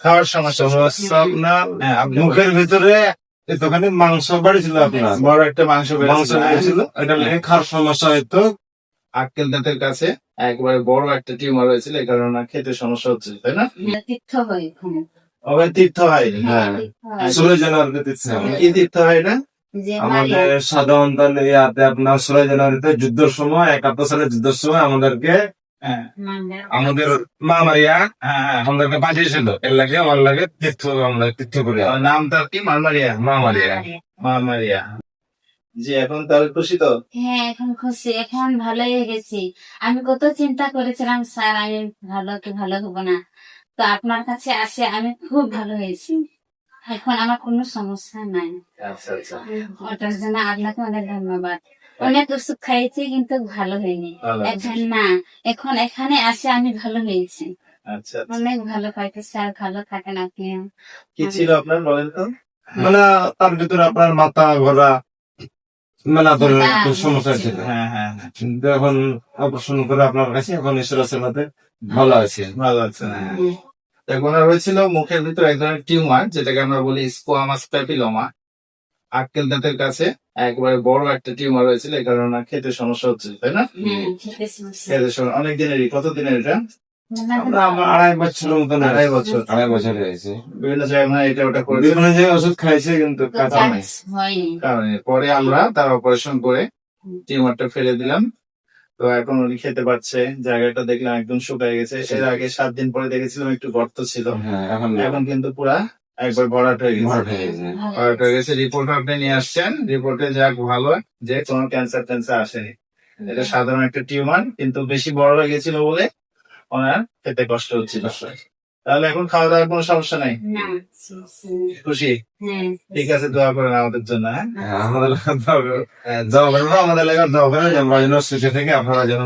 খাওয়ার সমস্যা সমস্যা আপনার হ্যাঁ, মুখের ভিতরে এই দোকানে মাংস বাড়িছিল আপনার? বড় একটা মাংস মাংস বেড়েছিল? এটা খাওয়ার সমস্যা হয়তো? আক্কেল দাঁতের কাছে একবারে বড় একটা টিউমার হয়েছিল এই কারণে খেতে সমস্যা হচ্ছে তাই না? তীর্থ হয় ওখানে তীর্থ হয়? হ্যাঁ তীর্থ ষোলো জানুয়ারিতে আমাকে। কি তীর্থ হয়। এটা? আমাদের সাধারণত ইয়াতে আপনার ষোলো জানুয়ারিতে যুদ্ধের সময় একাত্তর সালের যুদ্ধের সময় আমাদেরকে হ্যাঁ আমাদের মা মারিয়া হ্যাঁ হ্যাঁ আমাদেরকে পাঠিয়েছিল। এর লাগে আমার লাগে তীর্থ আমরা তীর্থ করি। নাম তার কি? মা মারিয়া মারমারিয়া জি এখন তাহলে খুশি তো? হ্যাঁ এখন খুশি। এখন ভালো হয়ে গেছি। আমি কত চিন্তা করেছিলাম স্যার আমি ভালো কি ভালো হব না? তো আপনার কাছে আসে আমি খুব ভালো হয়েছি। এখন আমার কোনো সমস্যা নাই। আচ্ছা আচ্ছা। ওটার জন্য আপনাকে অনেক ধন্যবাদ। অনেক ওষুধ খাইছি কিন্তু ভালো হয়নি। এখন না এখন এখানে আসে আমি ভালো হয়েছি। আচ্ছা আচ্ছা। অনেক ভালো পাইতে স্যার ভালো থাকেন আপনি কি ছিল আপনার বলেন তো? মানে তার ভিতরে আপনার মাথা ঘোরা মেলা ধরনের হ্যাঁ, সমস্যা ছিল। হ্যাঁ হ্যাঁ হ্যাঁ। কিন্তু এখন অপারেশন করে আপনার কাছে এখন ঈশ্বর ভালো আছে। ভালো আছে না এখন হয়েছিল মুখের ভিতর এক ধরনের টিউমার যেটাকে আমরা বলি স্কোয়ামাস প্যাপিলোমা আক্কেল দাঁতের কাছে একবারে বড় একটা টিউমার হয়েছিল এই কারণে খেতে সমস্যা হচ্ছে তাই না? হ্যাঁ খেতে সমস্যা। অনেক দিনেরই কত দিনের এটা? আমরা আড়াই বছরের মতন আড়াই বছর আড়াই বছর হয়েছে। বিভিন্ন জায়গায় এটা ওটা করে বিভিন্ন জায়গায় ওষুধ খাইছে কিন্তু কারণে পরে আমরা তার অপারেশন করে টিউমারটা ফেলে দিলাম। তো এখন উনি খেতে পারছে। জায়গাটা দেখলাম একদম শুকায় গেছে। এর আগে সাত দিন পরে দেখেছিলাম একটু গর্ত ছিল। হ্যাঁ এখন এখন কিন্তু পুরা একবার ভরাট হয়ে গেছে। ভরাট হয়ে গেছে। রিপোর্ট আপনি নিয়ে আসছেন। রিপোর্টে যাক ভালো যে কোনো ক্যান্সার ট্যান্সার আসেনি। এটা সাধারণ একটা টিউমার কিন্তু বেশি বড় হয়ে গেছিল বলে ওনার খেতে কষ্ট হচ্ছিল। তাহলে এখন খাওয়া দাওয়ার কোনো সমস্যা নাই? খুশি? হ্যাঁ। ঠিক আছে দোয়া করেন আমাদের জন্য হ্যাঁ? হ্যাঁ, আমাদের আমাদের থেকে আপনারা যেন